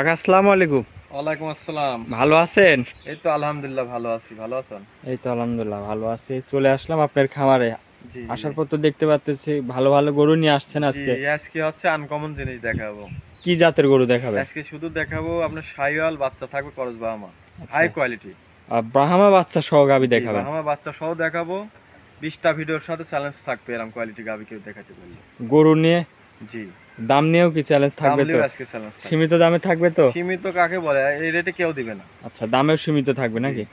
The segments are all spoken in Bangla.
কাকা আসসালামু আলাইকুম। ওয়ালাইকুম আসসালাম। ভালো আছেন? এই তো আলহামদুলিল্লাহ ভালো আছি ভালো আছেন? এই তো আলহামদুলিল্লাহ ভালো আছি। চলে আসলাম আপনার খামারে। আসার পর তো দেখতে পাচ্ছি ভালো ভালো গরু নিয়ে আসছেন আজকে। আজকে হচ্ছে আনকমন জিনিস দেখাবো। কি জাতের গরু দেখাবে? আজকে শুধু দেখাবো আপনার সাইওয়াল বাচ্চা থাকবে করস বাহামা। হাই কোয়ালিটি আর ব্রাহ্মা বাচ্চা সহ গাবি দেখাবেন। বাহামা বাচ্চা সহ দেখাবো। বিশটা ভিডিওর সাথে চ্যালেঞ্জ থাকবে এরকম কোয়ালিটি গাবি কেউ দেখাতে পারলে। গরু নিয়ে জি। দাম নিয়েও কি চ্যালেঞ্জ থাকবে তো? আজকে চ্যালেঞ্জ সীমিত দামে থাকবে তো? সীমিত কাকে বলে? এই রেটে কেউ দিবে না। আচ্ছা দামেও সীমিত থাকবে নাকি?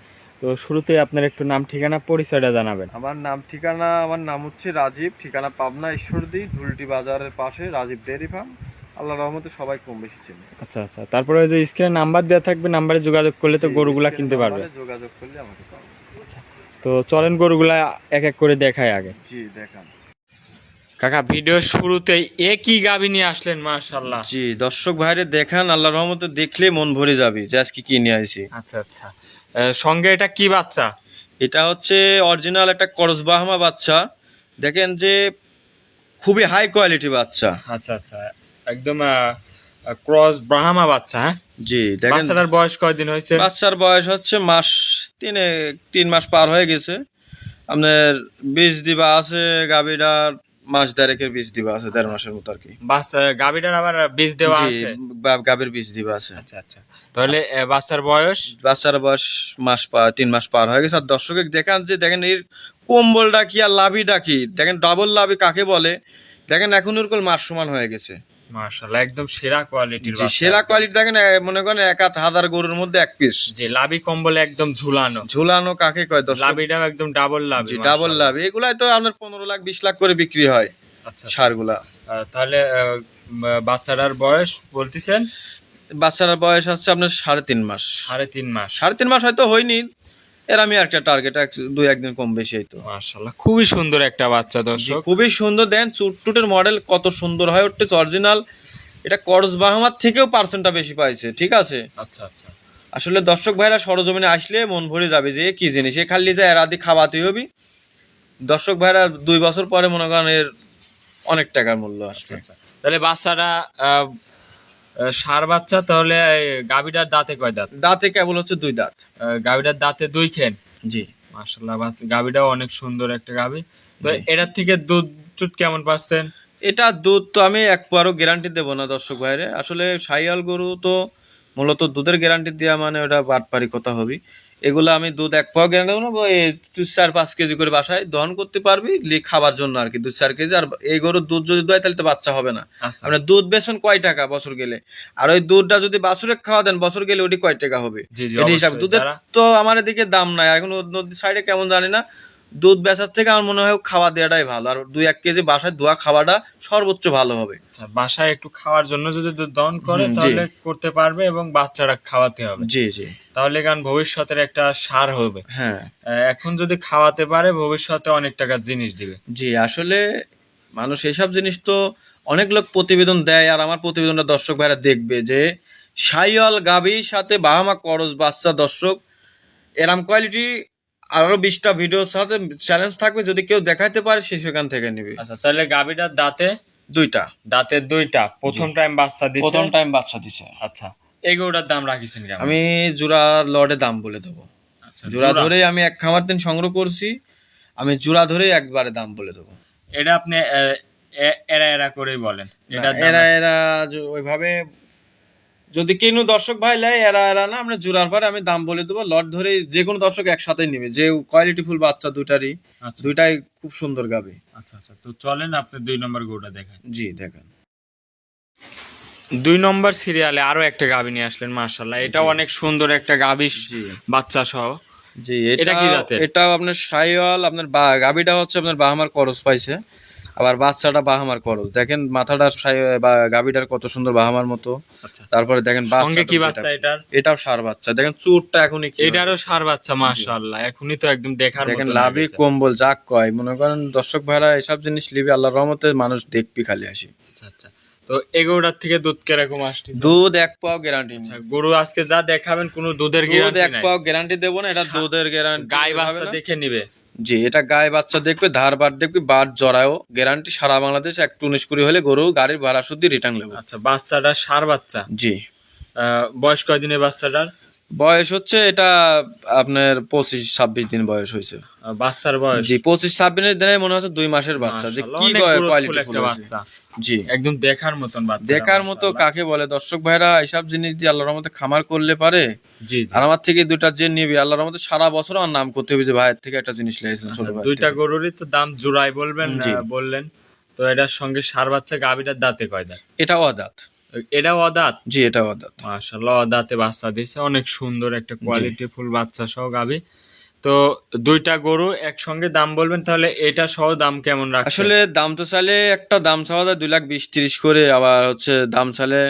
তো শুরুতে আপনার একটু নাম ঠিকানা পরিচয়টা জানাবেন। আমার নাম ঠিকানা আমার নাম হচ্ছে রাজীব ঠিকানা পাবনা ঈশ্বরদী ঢুলটি বাজারের পাশে রাজীব ডেয়ারি ফার্ম। আল্লাহ রহমতে সবাই কম বেশি চেনে। আচ্ছা আচ্ছা তারপরে ওই যে স্ক্রিনে নাম্বার দেওয়া থাকবে নাম্বারে যোগাযোগ করলে তো গরুগুলা কিনতে পারবে। যোগাযোগ করলে আমাকে পাবে তো চলেন গরুগুলা এক এক করে দেখায় আগে। জি দেখান। কাকা ভিডিও শুরুতে একই গাবি নিয়ে আসলেন মাশাল্লাহ জি দর্শক ভাইরে দেখান আল্লাহ রহমতে দেখলে মন ভরে যাবে যে আজকে কি নিয়ে আসি। আচ্ছা আচ্ছা। সঙ্গে এটা কি বাচ্চা? এটা হচ্ছে অরিজিনাল একটা করস বাহামা বাচ্চা। দেখেন যে খুবই হাই কোয়ালিটি বাচ্চা। আচ্ছা আচ্ছা। একদম ক্রস ব্রাহ্মা বাচ্চা হ্যাঁ? জি দেখেন। বাচ্চাটার বয়স কয়দিন হয়েছে? বাচ্চার বয়স হচ্ছে মাস তিনে তিন মাস পার হয়ে গেছে। আপনার বীজ দিবা আছে গাভীটার মাস দেড়েকের বীজ দিবা আছে দেড় মাসের মতো আর কি। বাচ্চা গাভীটার আবার বীজ দেওয়া আছে? গাভীর বীজ দিবা আছে। আচ্ছা আচ্ছা। তাহলে বাচ্চার বয়স? বাচ্চার বয়স মাস পার তিন মাস পার হয়ে গেছে। আর দর্শকে দেখান যে দেখেন এর কম্বল ডাকি আর লাভি ডাকি দেখেন ডাবল লাভি কাকে বলে? দেখেন এখন ওরকম মাস সমান হয়ে গেছে। মাশাআল্লাহ একদম সেরা কোয়ালিটির জি সেরা কোয়ালিটি দেখেন মনে করেন এক হাত হাজার গরুর মধ্যে এক পিস যে লাভি কম্বলে একদম ঝুলানো। ঝুলানো কাকে কয় দর্শক? লাভিটাও একদম ডাবল লাভি জি ডাবল লাভ। এগুলাই তো আপনার পনেরো লাখ বিশ লাখ করে বিক্রি হয় আচ্ছা। সারগুলা। তাহলে বাচ্চাটার বয়স বলতেছেন? বাচ্চার বয়স হচ্ছে আপনার সাড়ে তিন মাস। সাড়ে তিন মাস। সাড়ে তিন মাস হয়তো হয়নি এর আমি একটা টার্গেট দুই একদিন কম বেশি হয়তো মাশাআল্লাহ খুবই সুন্দর একটা বাচ্চা দর্শক। খুবই সুন্দর। দেন চুটটুটের মডেল কত সুন্দর হয় উঠছে অরিজিনাল এটা করস বাহামার থেকেও পার্সেন্টটা বেশি পাইছে ঠিক আছে? আচ্ছা আচ্ছা। আসলে দর্শক ভাইরা সরজমিনে আসলে মন ভরে যাবে যে কি জিনিস? এ খালি যে এর আদি খাওয়াতে হবে। দর্শক ভাইরা দুই বছর পরে মনে করেন এর অনেক টাকার মূল্য আচ্ছা আসছে আচ্ছা। তাহলে বাচ্চাটা আহ, বাচ্চা তাহলে গাভীটার দাঁতে কয় দাঁত? দাঁতে কেবল হচ্ছে দুই দাঁত। গাভীটার দাঁতে দুই খেন? জি। মাশাআল্লাহ বাত- গাভীটাও অনেক সুন্দর একটা গাভী। তো এটার থেকে দুধ টুধ কেমন পাচ্ছেন? এটা দুধ তো আমি একবারও গ্যারান্টি দেবো না দর্শক ভাইরে। আসলে সাইয়াল গরু তো মূলত দুধের গ্যারান্টি দেওয়া মানে ওটা বাটপারি কথা হবি এগুলো আমি দুধ এক পাও গ্যারান্টি দেবো না তুই চার পাঁচ কেজি করে বাসায় দহন করতে পারবি লি খাবার জন্য আর কি দু চার কেজি। আর এই গরুর দুধ যদি দেয় তাহলে তো বাচ্চা হবে না। আচ্ছা। আপনার দুধ বেচবেন কয় টাকা বছর গেলে? আর ওই দুধটা যদি বাছুরে খাওয়া দেন বছর গেলে ওটি কয় টাকা হবে? হিসাব। দুধের তো আমার এদিকে দাম নাই। এখন নদীর সাইডে কেমন জানি না। দুধ বেচার থেকে আমার মনে হয় খাওয়া দেওয়াটাই ভালো। আর দুই এক কেজি বাসায় ধোয়া খাওয়াটা সর্বোচ্চ ভালো হবে। আচ্ছা, বাসায় একটু খাওয়ার জন্য যদি দুধ দহন করে তাহলে করতে পারবে এবং বাচ্চারা খাওয়াতে হবে। জি জি। তাহলে গান ভবিষ্যতের একটা সার হবে। হ্যাঁ। এখন যদি খাওয়াতে পারে ভবিষ্যতে অনেক টাকার জিনিস দিবে। জি আসলে মানুষ এসব জিনিস তো অনেক লোক প্রতিবেদন দেয় আর আমার প্রতিবেদনটা দর্শক ভাইরা দেখবে যে সাইয়াল গাভীর সাথে বাহামা করজ বাচ্চা দর্শক এরাম কোয়ালিটি আরও বিশটা ভিডিওর সাথে চ্যালেঞ্জ থাকবে যদি কেউ দেখাইতে পারে সে সেখান থেকে নিবে। আচ্ছা তাহলে গাভীটার দাঁতে? দুইটা। দাঁতের দুইটা। প্রথম টাইম বাচ্চা দিছে? প্রথম টাইম বাচ্চা দিছে। আচ্ছা এগুলোটার দাম রাখিছেন কেমন? আমি জোড়া লটে দাম বলে দেবো। আচ্ছা, জোড়া জোড়া। ধরেই আমি এক খামার দিন সংগ্রহ করছি। আমি জোড়া ধরেই একবারে দাম বলে দেবো। এটা আপনি এরা এরা করেই বলেন। এটা এরা এরা ওইভাবে যদি কেন দর্শক ভাই লাই এরা এরা না আমরা জোড়ার পরে আমি দাম বলে দেবো লট ধরে যে কোনো দর্শক একসাথে নিবে যে কোয়ালিটি ফুল বাচ্চা দুটারই আচ্ছা। দুইটাই খুব সুন্দর গাবে। আচ্ছা আচ্ছা তো চলেন আপনি দুই নম্বর গরুটা দেখেন। জি দেখেন। দুই নম্বর সিরিয়ালে আরও একটা গাভী নিয়ে আসলেন মার্শাল্লাহ এটা অনেক সুন্দর একটা গাভী বাচ্চা সহ। জি এটা এটা কি জাতের? এটাও আপনার সাইওয়াল আপনার বা- গাভীটা হচ্ছে আপনার বাহামার করজ পাইছে। আবার বাচ্চাটা বাহামার করো দেখেন মাথাটা বা গাভীটার কত সুন্দর বাহামার মতো। আচ্ছা। তারপরে দেখেন সঙ্গে কি বাচ্চা এটার? এটাও সার বাচ্চা। দেখেন চুরটা এখনই এটারও সার বাচ্চা মাসাল্লাহ এখনই তো একদম দেখা দেখেন লাভই কম্বল যাক কয়। মনে করেন দর্শক ভাইরা এসব জিনিস লিবি আল্লাহ রহমতে মানুষ দেখবি খালি আসি আচ্ছা আচ্ছা। তো এগোটার থেকে দুধ কীরকম আসছে? দুধ এক পাও গ্যারান্টি আচ্ছা, গরু আজকে যা দেখাবেন কোনো দুধের দুধ গ্যারান্টি এক পাও গ্যারান্টি দেবো না এটা দুধের গ্যারান্টি গাই বাচ্চা দেখে নিবে। জি এটা গায়ে বাচ্চা দেখবে ধার বার দেখবে বাদ জড়ায়ও গ্যারান্টি সারা বাংলাদেশ একটু উনিশ কুড়ি হলে গরু গাড়ির ভাড়া শুদ্ধি রিটার্ন নেবে। আচ্ছা বাচ্চাটা সার বাচ্চা? জি। আহ, বয়স কয়দিনের বাচ্চাটার? বয়স হচ্ছে এটা আপনার পঁচিশ ছাব্বিশ দিন বয়স হয়েছে। বাচ্চার বয়স? জি পঁচিশ ছাব্বিশ দিনে মনে হচ্ছে দুই মাসের বাচ্চা। যে কি কোয়ালিটি বাচ্চা। জি। একদম দেখার মতন বাচ্চা দেখার মতো কাকে বলে? দর্শক ভাইরা এইসব জিনিস দিয়ে আল্লাহর মধ্যে খামার করলে পারে। জি আর আমার থেকে দুইটা যে নিবি। আল্লাহর মধ্যে সারা বছর আমার নাম করতে হবে যে ভাইয়ের থেকে একটা জিনিস লেগেছিলাম ছোট আচ্ছা, ভাই দুইটা গরুরই তো দাম জোড়াই বলবেন বললেন। তো এটার সঙ্গে সার বাচ্চা গাভিটার দাঁতে কয় দাঁত? এটা অদাত এটাও অদাত? জি এটা অদাত। মাশাল্লাহ অদাতে বাচ্চা দিছে অনেক সুন্দর একটা কোয়ালিটি ফুল বাচ্চা সহ গাভি তো দুইটা গরু একসঙ্গে দাম বলবেন তাহলে এটা সহ দাম কেমন রাখছেন? আসলে দাম তো চাইলে একটা দাম চাওয়া যায় দুই লাখ বিশ তিরিশ করে আবার হচ্ছে দাম চাইলে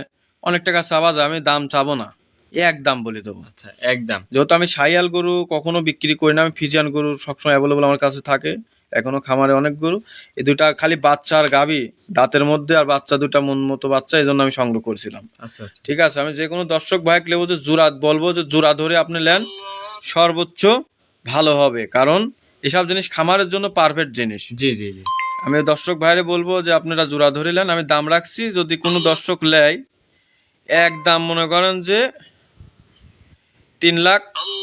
অনেক টাকা চাওয়া যায় আমি দাম চাবো না। এক দাম বলে দেবো। আচ্ছা একদম যেহেতু আমি সাইয়াল গরু কখনো বিক্রি করি না আমি ফিজিয়ান গরু সবসময় অ্যাভেলেবল আমার কাছে থাকে। এখনও খামারে অনেক গরু। এই দুটা খালি বাচ্চা আর গাভী দাঁতের মধ্যে আর বাচ্চা দুটা মন মতো বাচ্চা এই জন্য আমি সংগ্রহ করছিলাম। আচ্ছা আচ্ছা। ঠিক আছে আমি যে কোনো দর্শক ভাইক নেব যে জোড়া বলব যে জোড়া ধরে আপনি নেন সর্বোচ্চ ভালো হবে। কারণ এসব জিনিস খামারের জন্য পারফেক্ট জিনিস। জি জি জি। আমি দর্শক ভাইরে বলব যে আপনারা জোড়া ধরে নেন আমি দাম রাখছি যদি কোনো দর্শক নেয় এক দাম মনে করেন যে তিন লাখ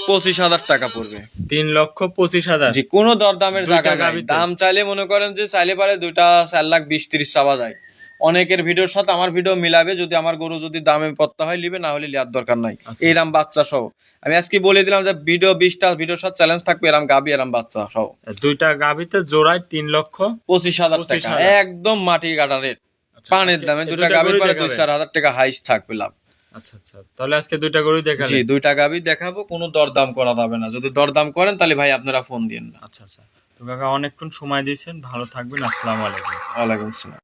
পঁচিশ হাজার টাকা পড়বে। তিন লক্ষ পঁচিশ হাজার। যে কোনো দরদামের জায়গা নাই। দাম চাইলে মনে করেন যে চাইলে পারে দুইটা চার লাখ বিশ তিরিশ চাওয়া যায়। অনেকের ভিডিওর সাথে আমার ভিডিও মিলাবে যদি আমার গরু যদি দামে পত্তা হয় লিবে না হলে লিয়ার দরকার নাই। আচ্ছা। এইরাম বাচ্চা সহ। আমি আজকে বলে দিলাম যে ভিডিও বিশটা ভিডিওর সাথে চ্যালেঞ্জ থাকবে এরাম গাবি এরাম বাচ্চা সহ। দুইটা গাভিতে জোড়ায় তিন লক্ষ পঁচিশ হাজার টাকা। একদম মাটি কাটা রেট আচ্ছা, পানের দামে দুটা দুইটা গাবি গরুই পরে দুই চার হাজার টাকা হাইস থাকবে লাভ। আচ্ছা আচ্ছা। তাহলে আজকে দুইটা গরুই দেখাবো জি দুইটা গাবি দেখাবো কোনো দরদাম করা যাবে না। যদি দরদাম করেন তাহলে ভাই আপনারা ফোন দিন না। আচ্ছা আচ্ছা। তো কাকা অনেকক্ষণ সময় দিয়েছেন। ভালো থাকবেন। আসসালামু আলাইকুম। ওয়ালাইকুম আসসালাম।